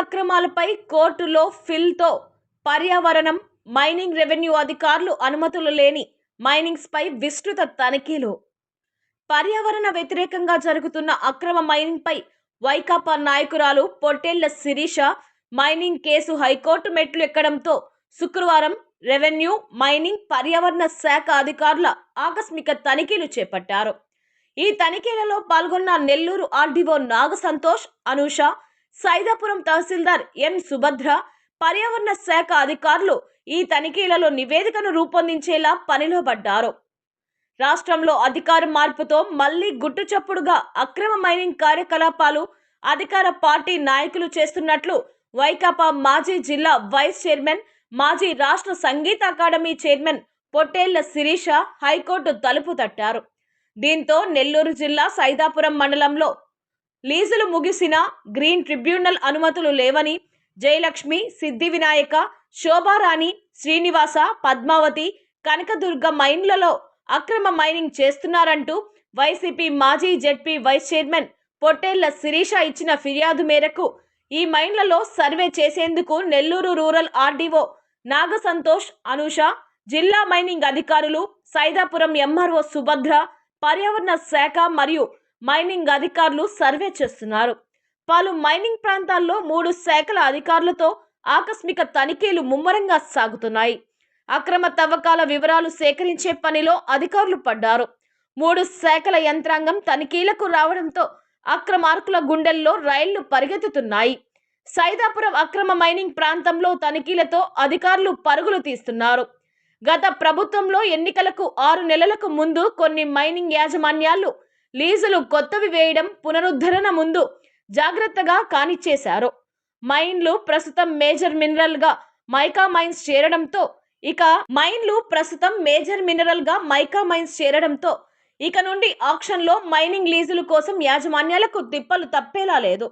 అక్రమాలపై కోర్టులో ఫిల్తో పర్యావరణం mining revenue అధికారులు అనుమతులు లేని మైనింగ్స్పై విస్తృత తనిఖీలు. పర్యావరణ వ్యతిరేకంగా జరుగుతున్న అక్రమ మైనింగ్పై వైకాపా నాయకురాలు Pottella Sirisha mining case high court మెట్లు ఎక్కడంతో శుక్రవారం రెవెన్యూ మైనింగ్ పర్యావరణ శాఖ అధికారుల ఆకస్మిక తనిఖీలు చేపట్టారు. ఈ తనిఖీలలో పాల్గొన్న నెల్లూరు ఆర్డీఓ నాగ సంతోష్ అనూష సైదాపురం తహసీల్దార్ ఎన్ సుభద్ర పర్యావరణ శాఖ అధికారులు ఈ తనిఖీలలో నివేదికను రూపొందించేలా పనిలో పడ్డారు. రాష్ట్రంలో అధికార మార్పుతో మళ్ళీ గుట్టుచప్పుడుగా అక్రమ మైనింగ్ కార్యకలాపాలు అధికార పార్టీ నాయకులు చేస్తున్నట్లు వైకాపా మాజీ జిల్లా వైస్ చైర్మన్ మాజీ రాష్ట్ర సంగీత academy chairman Pottella Sirisha high court తలుపు తట్టారు. దీంతో నెల్లూరు జిల్లా సైదాపురం మండలంలో లీజులు ముగిసిన గ్రీన్ ట్రిబ్యునల్ అనుమతులు లేవని జయలక్ష్మి సిద్ధి వినాయక శోభారాణి శ్రీనివాస పద్మావతి కనకదుర్గ మైన్లలో అక్రమ మైనింగ్ చేస్తున్నారంటూ వైసీపీ మాజీ ZP vice chairman Pottella Sirisha ఇచ్చిన ఫిర్యాదు మేరకు ఈ మైన్లలో సర్వే చేసేందుకు నెల్లూరు రూరల్ ఆర్డీఓ నాగసంతోష్ అనూష జిల్లా మైనింగ్ అధికారులు సైదాపురం ఎంఆర్ఓ సుభద్ర పర్యావరణ శాఖ మరియు మైనింగ్ అధికారులు సర్వే చేస్తున్నారు. పలు మైనింగ్ ప్రాంతాల్లో మూడు శాఖల అధికారులతో ఆకస్మిక తనిఖీలు ముమ్మరంగా సాగుతున్నాయి. అక్రమ తవ్వకాల వివరాలు సేకరించే పనిలో అధికారులు పడ్డారు. మూడు శాఖల యంత్రాంగం తనిఖీలకు రావడంతో అక్రమార్కుల గుండెల్లో రైళ్ళు పరిగెత్తుతున్నాయి. సైదాపురం అక్రమ మైనింగ్ ప్రాంతంలో తనిఖీలతో అధికారులు పరుగులు తీస్తున్నారు. గత ప్రభుత్వంలో ఎన్నికలకు ఆరు నెలలకు ముందు కొన్ని మైనింగ్ యాజమాన్యాలు లీజులు కొత్తవి వేయడం పునరుద్ధరణ ముందు జాగ్రత్తగా కానిచ్చేశారు. మైన్లు ప్రస్తుతం మేజర్ మినరల్గా మైకా మైన్స్ చేరడంతో ఇక మైన్లు ప్రస్తుతం మేజర్ మినరల్గా మైకా మైన్స్ చేరడంతో ఇక నుండి ఆక్షన్లో మైనింగ్ లీజుల కోసం యాజమాన్యాలకు తిప్పలు తప్పేలా లేదు.